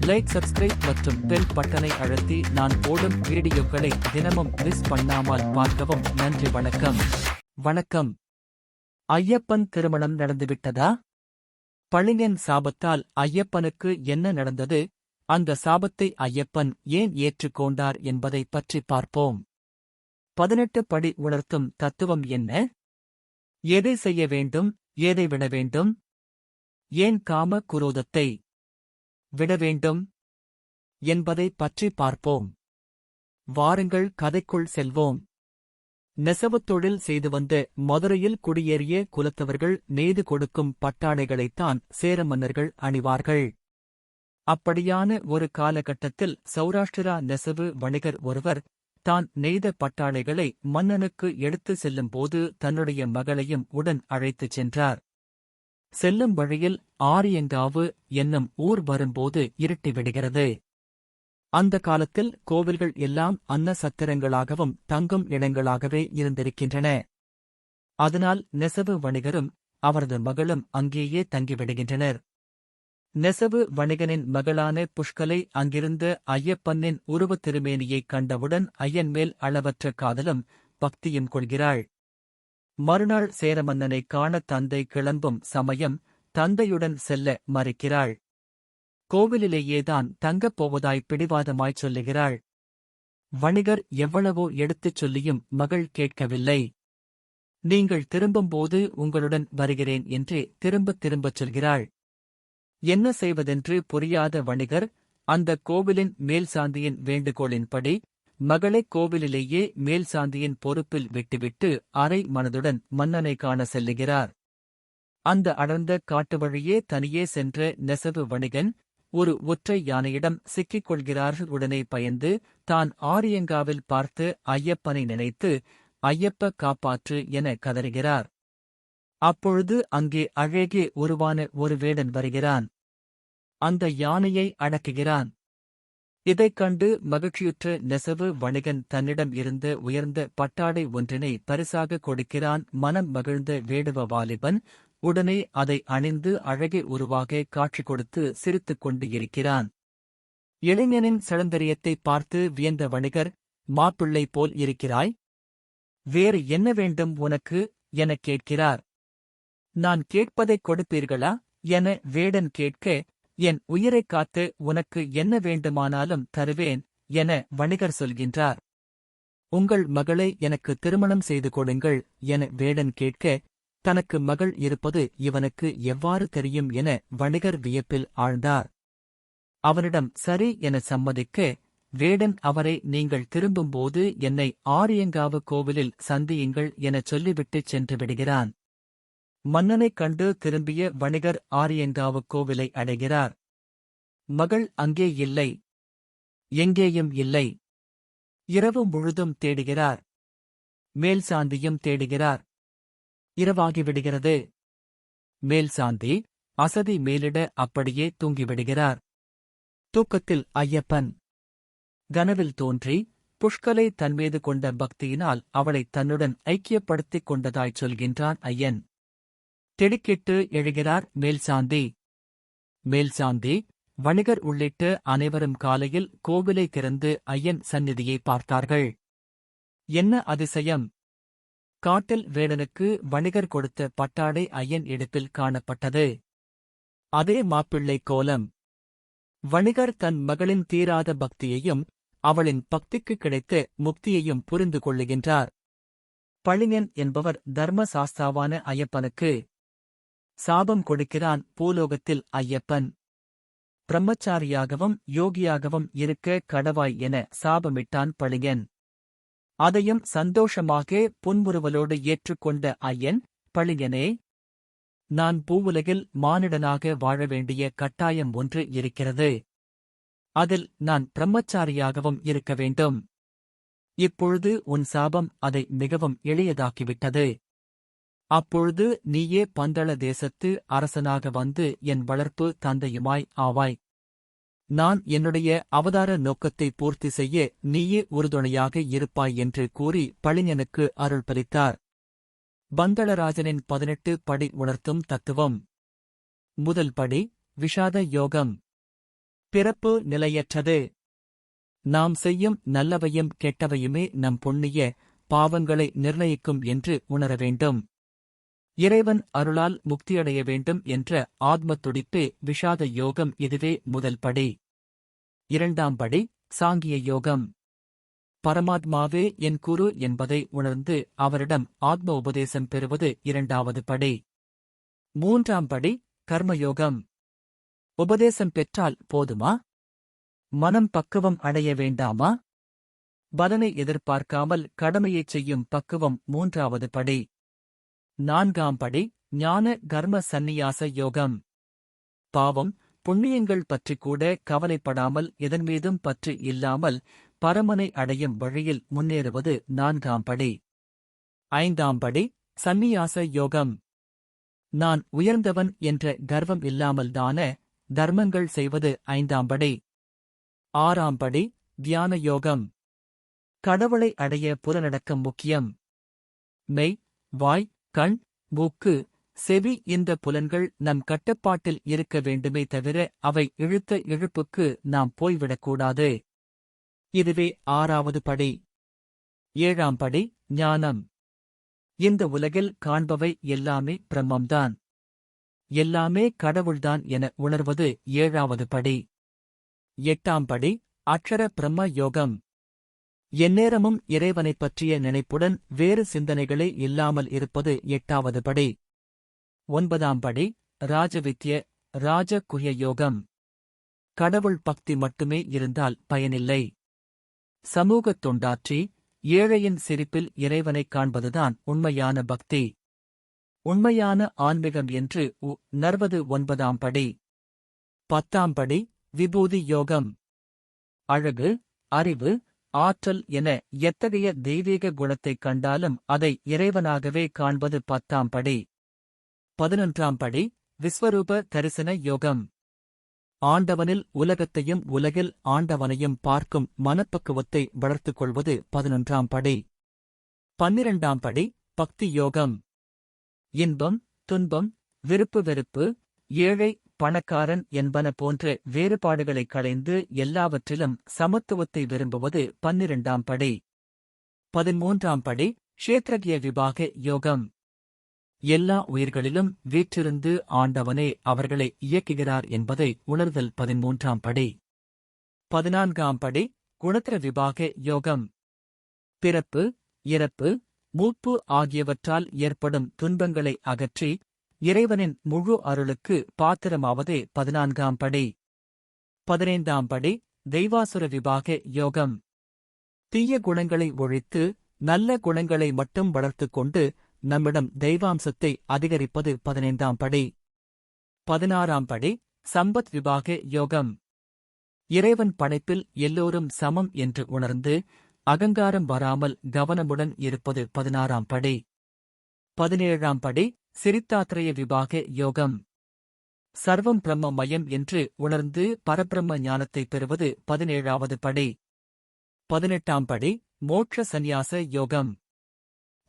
Like subscribe மற்றும் bell பட்டனை அழுத்தி நான் போடும் வீடியோக்களை தினமும் மிஸ் பண்ணாமல் பார்க்கவும். நன்றி வணக்கம். வணக்கம். ஐயப்பன் திருமணம் நடந்துவிட்டதா? பளிங்கன் சாபத்தால் ஐயப்பனுக்கு என்ன நடந்தது? அந்த சாபத்தை ஐயப்பன் ஏன் ஏற்றுக்கொண்டார் என்பதை பற்றி பார்ப்போம். பதினெட்டு படி உணர்த்தும் தத்துவம் என்ன? எதை செய்ய வேண்டும்? ஏதை விட வேண்டும்? ஏன் காம குரோதத்தை? விட வேண்டும் என்பதை பற்றி பார்ப்போம். வாருங்கள் கதைக்குள் செல்வோம். நெசவுத் தொழில் செய்து வந்த மதுரையில் குடியேறிய குலத்தவர்கள் நெய்து கொடுக்கும் பட்டாடைகளைத்தான் சேர மன்னர்கள் அணிவார்கள். அப்படியான ஒரு காலகட்டத்தில் சௌராஷ்டிரா நெசவு வணிகர் ஒருவர் தான் நெய்த பட்டாடைகளை மன்னனுக்கு எடுத்து செல்லும்போது தன்னுடைய மகளையும் உடன் அழைத்துச் சென்றார். செல்லும் வழியில் ஆரியங்காவு என்னும் ஊர் வரும்போது இருட்டிவிடுகிறது அந்த காலத்தில் கோவில்கள் எல்லாம் அன்ன சத்திரங்களாகவும் தங்கும் இடங்களாகவே இருந்திருக்கின்றன. அதனால் நெசவு வணிகரும் அவரது மகளும் அங்கேயே தங்கிவிடுகின்றனர். நெசவு வணிகனின் மகளான புஷ்கலை அங்கிருந்த ஐயப்பனின் உருவத் திருமேனியைக் கண்டவுடன் ஐயன் மேல் அளவற்ற காதலும் பக்தியும் கொள்கிறாள். மறுநாள் சேரமன்னனைக் காண தந்தை கிளம்பும் சமயம் தந்தையுடன் செல்ல மறுக்கிறாள். கோவிலிலேயேதான் தங்கப் போவதாய் பிடிவாதமாய்ச் சொல்லுகிறாள். வணிகர் எவ்வளவோ எடுத்துச் சொல்லியும் மகள் கேட்கவில்லை. நீங்கள் திரும்பும்போது உங்களுடன் வருகிறேன் என்றே திரும்பத் திரும்பச் சொல்கிறாள். என்ன செய்வதென்று புரியாத வணிகர் அந்த கோவிலின் மேல் சாந்தியின் வேண்டுகோளின்படி மகளை கோவிலிலேயே மேல் சாந்தியின் பொறுப்பில் விட்டுவிட்டு அரை மனதுடன் மன்னனை காண செல்லுகிறார். அந்த அடர்ந்த காட்டு வழியே தனியே சென்ற நெசவு வணிகன் ஒரு ஒற்றை யானையிடம் சிக்கிக் கொள்கிறார்கள் உடனே பயந்து தான் ஆரியங்காவில் பார்த்து ஐயப்பனை நினைத்து ஐயப்ப காப்பாற்று என கதறுகிறார். அப்பொழுது அங்கே அழகே உருவான ஒரு வேடன் வருகிறான். அந்த யானையை அடக்குகிறான். இதைக் கண்டு மகிழ்ச்சியுற்ற நெசவு வணிகன் தன்னிடம் இருந்த உயர்ந்த பட்டாடை ஒன்றினை பரிசாக கொடுக்கிறான். மனம் மகிழ்ந்த வேடுவ வாலிபன் உடனே அதை அணிந்து அழகே உருவாக காட்சி கொடுத்து சிரித்துக் கொண்டு இருக்கிறான் இளைஞனின் சௌந்தரியத்தை பார்த்து வியந்த வணிகர் மாப்பிள்ளை போல் இருக்கிறாய்? வேறு என்ன வேண்டும் உனக்கு? எனக் கேட்கிறார். நான் கேட்பதைக் கொடுப்பீர்களா? என வேடன் கேட்க என் உயிரைக் காத்து உனக்கு என்ன வேண்டுமானாலும் தருவேன் என வணிகர் சொல்கின்றார். உங்கள் மகளை எனக்கு திருமணம் செய்து கொடுங்கள் என வேடன் கேட்க தனக்கு மகள் இருப்பது இவனுக்கு எவ்வாறு தெரியும் என வணிகர் வியப்பில் ஆழ்ந்தார். அவனிடம் சரி என சம்மதிக்க வேடன் அவரை நீங்கள் திரும்பும்போது என்னை ஆரியங்காவு கோவிலில் சந்தியுங்கள் எனச் சொல்லிவிட்டுச் சென்று விடுகிறான். மன்னனைக் கண்டு திரும்பிய வணிகர் ஆரியங்காவு கோவிலை அடைகிறார். மகள் அங்கே இல்லை. எங்கேயும் இல்லை. இரவு முழுதும் தேடுகிறார். மேல் சாந்தியும் தேடுகிறார். இரவாகிவிடுகிறது மேல் சாந்தி அசதி மேலிட அப்படியே தூங்கிவிடுகிறார். தூக்கத்தில் ஐயப்பன். கனவில் தோன்றி புஷ்கலை தன்மீது கொண்ட பக்தியினால் அவளை தன்னுடன் ஐக்கியப்படுத்திக் கொண்டதாய்ச் சொல்கின்றான் ஐயன். திடுக்கிட்டு எழுகிறார் மேல்சாந்தி. மேல்சாந்தி வணிகர் உள்ளிட்ட அனைவரும் காலையில் கோவிலை திறந்து ஐயன் சந்நிதியை பார்த்தார்கள். என்ன அதிசயம்? காட்டில் வேடனுக்கு வணிகர் கொடுத்த பட்டாடை ஐயன் இடுப்பில் காணப்பட்டது. அதே மாப்பிள்ளை கோலம். வணிகர் தன் மகளின் தீராத பக்தியையும் அவளின் பக்திக்கு கிடைத்த முக்தியையும் புரிந்து கொள்ளுகின்றார். பழிஞன் என்பவர் தர்ம சாஸ்தாவான ஐயப்பனுக்கு சாபம் கொடுக்கிறான் பூலோகத்தில் ஐயப்பன். பிரம்மச்சாரியாகவும் யோகியாகவும் இருக்க கடவாய் என சாபமிட்டான் பழியன் அதையும் சந்தோஷமாக புன்முறுவலோடு ஏற்றுக்கொண்ட ஐயன் பழியனே நான் பூவுலகில் மானிடனாக வாழ வேண்டிய கட்டாயம் ஒன்று இருக்கிறது. அதில் நான் பிரம்மச்சாரியாகவும் இருக்க வேண்டும். இப்பொழுது உன் சாபம் அதை மிகவும் எளியதாக்கிவிட்டது. அப்பொழுது நீயே பந்தள தேசத்து அரசனாக வந்து என் வளர்ப்பு தந்தையுமாய் ஆவாய். நான் என்னுடைய அவதார நோக்கத்தை பூர்த்தி செய்ய நீயே உறுதுணையாக இருப்பாய் என்று கூறி பழிஞனுக்கு அருள் பலித்தார். பந்தளராஜனின் பதினெட்டு படி உணர்த்தும் தத்துவம். முதல் படி விஷாத யோகம். பிறப்பு நிலையற்றது. நாம் செய்யும் நல்லவையும் கெட்டவையுமே நம் புண்ணிய பாவங்களை நிர்ணயிக்கும் என்று உணர வேண்டும். இறைவன் அருளால் முக்தியடைய வேண்டும் என்ற ஆத்ம துடிப்பே விஷாத யோகம் இதுவே முதல் படி. இரண்டாம் படி சாங்கிய யோகம். பரமாத்மாவே என் குரு என்பதை உணர்ந்து அவரிடம் ஆத்ம உபதேசம் பெறுவது இரண்டாவது படி. மூன்றாம் படி கர்மயோகம். உபதேசம் பெற்றால் போதுமா? மனம் பக்குவம் அடைய வேண்டாமா? பலனை எதிர்பார்க்காமல் கடமையைச் செய்யும் பக்குவம் மூன்றாவது படி. நான்காம் படி ஞான கர்ம சந்நியாச யோகம். பாவம் புண்ணியங்கள் பற்றி கூட கவலைப்படாமல் எதன் மீதும் பற்று இல்லாமல் பரமனை அடையும் வழியில் முன்னேறுவது நான்காம் படி. ஐந்தாம் படி சந்நியாச யோகம். நான் உயர்ந்தவன் என்ற கர்வம் இல்லாமல்தான தர்மங்கள் செய்வது ஐந்தாம் படி. ஆறாம் படி தியான யோகம். கடவுளை அடைய புலநடக்கம் முக்கியம். மெய் வாய் கண் மூக்கு செவி இந்த புலன்கள் நம் கட்டுப்பாட்டில் இருக்க வேண்டுமே தவிர அவை இழுத்த இழுப்புக்கு நாம் போய்விடக்கூடாது. இதுவே ஆறாவது படி. ஏழாம் படி ஞானம். இந்த உலகில் காண்பவை எல்லாமே பிரம்மம்தான். எல்லாமே கடவுள்தான் என உணர்வது ஏழாவது படி. எட்டாம் படி அக்ஷர பிரம்ம யோகம். எந்நேரமும் இறைவனைப் பற்றிய நினைப்புடன் வேறு சிந்தனைகளே இல்லாமல் இருப்பது எட்டாவது படி. ஒன்பதாம் படி ராஜவித்ய ராஜகுய யோகம். கடவுள் பக்தி மட்டுமே இருந்தால் பயனில்லை. சமூகத் தொண்டாற்றி ஏழையின் சிரிப்பில் இறைவனைக் காண்பதுதான் உண்மையான பக்தி. உண்மையான ஆன்மீகம் என்று உ நர்வது ஒன்பதாம் படி. பத்தாம் படி விபூதி யோகம். அழகு அறிவு ஆற்றல் என எத்தகைய தெய்வீக குணத்தைக் கண்டாலும் அதை இறைவனாகவே காண்பது பத்தாம் படி. பதினொன்றாம் படி விஸ்வரூப தரிசன யோகம். ஆண்டவனில் உலகத்தையும் உலகில் ஆண்டவனையும் பார்க்கும் மனப்பக்குவத்தை வளர்த்துக் கொள்வது பதினொன்றாம் படி. பன்னிரண்டாம் படி பக்தி யோகம். இன்பம் துன்பம் விருப்பு வெறுப்பு ஏழை பணக்காரன் என்பன போன்ற வேறுபாடுகளைக் களைந்து எல்லாவற்றிலும் சமத்துவத்தை விரும்புவது பன்னிரண்டாம் படி. பதிமூன்றாம் படி க்ஷேத்ரகிய விபாக யோகம். எல்லா உயிர்களிலும் வீற்றிருந்து ஆண்டவனே அவர்களை இயக்குகிறார் என்பதை உணர்தல் பதிமூன்றாம் படி. பதினான்காம் படி குணத்திர விபாக யோகம். பிறப்பு இறப்பு மூப்பு ஆகியவற்றால் ஏற்படும் துன்பங்களை அகற்றி இறைவனின் முழு அருளுக்கு பாத்திரமாவதே பதினான்காம் படி. பதினைந்தாம் படி தெய்வாசுர விபாக யோகம். தீய குணங்களை ஒழித்து நல்ல குணங்களை மட்டும் வளர்த்துக் கொண்டு நம்மிடம் தெய்வாம்சத்தை அதிகரிப்பது பதினைந்தாம் படி. பதினாறாம் படி சம்பத் விபாக யோகம். இறைவன் படைப்பில் எல்லோரும் சமம் என்று உணர்ந்து அகங்காரம் வராமல் கவனமுடன் இருப்பது பதினாறாம் படி. பதினேழாம் படி சிரித்தாத்ரய விபாக யோகம். சர்வம் பிரம்ம மயம் என்று உணர்ந்து பரபிரம்ம ஞானத்தை பெறுவது பதினேழாவது படி. பதினெட்டாம் படி மோட்ச சந்நியாச யோகம்.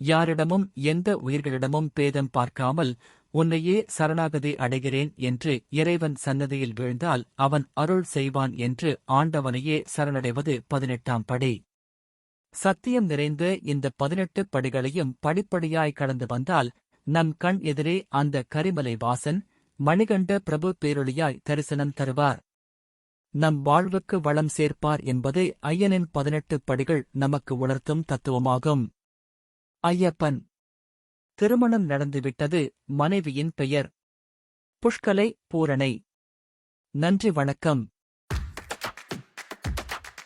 யாரிடமும் எந்த உயிர்களிடமும் பேதம் பார்க்காமல் உன்னையே சரணாகதி அடைகிறேன் என்று இறைவன் சன்னதியில் வீழ்ந்தால் அவன் அருள் செய்வான் என்று ஆண்டவனையே சரணடைவது பதினெட்டாம் படி. சத்தியம் நிறைந்த இந்த பதினெட்டு படிகளையும் படிப்படியாய் கடந்து வந்தால் நம் கண் எதிரே அந்த கரிமலை வாசன் மணிகண்ட பிரபு பேரொழியாய் தரிசனம் தருவார். நம் வாழ்வுக்கு வளம் சேர்ப்பார் என்பதை ஐயனின் பதினெட்டு படிகள் நமக்கு உணர்த்தும் தத்துவமாகும். ஐயப்பன். திருமணம் நடந்துவிட்டது மனைவியின் பெயர். புஷ்கலை பூரணை. நன்றி வணக்கம்.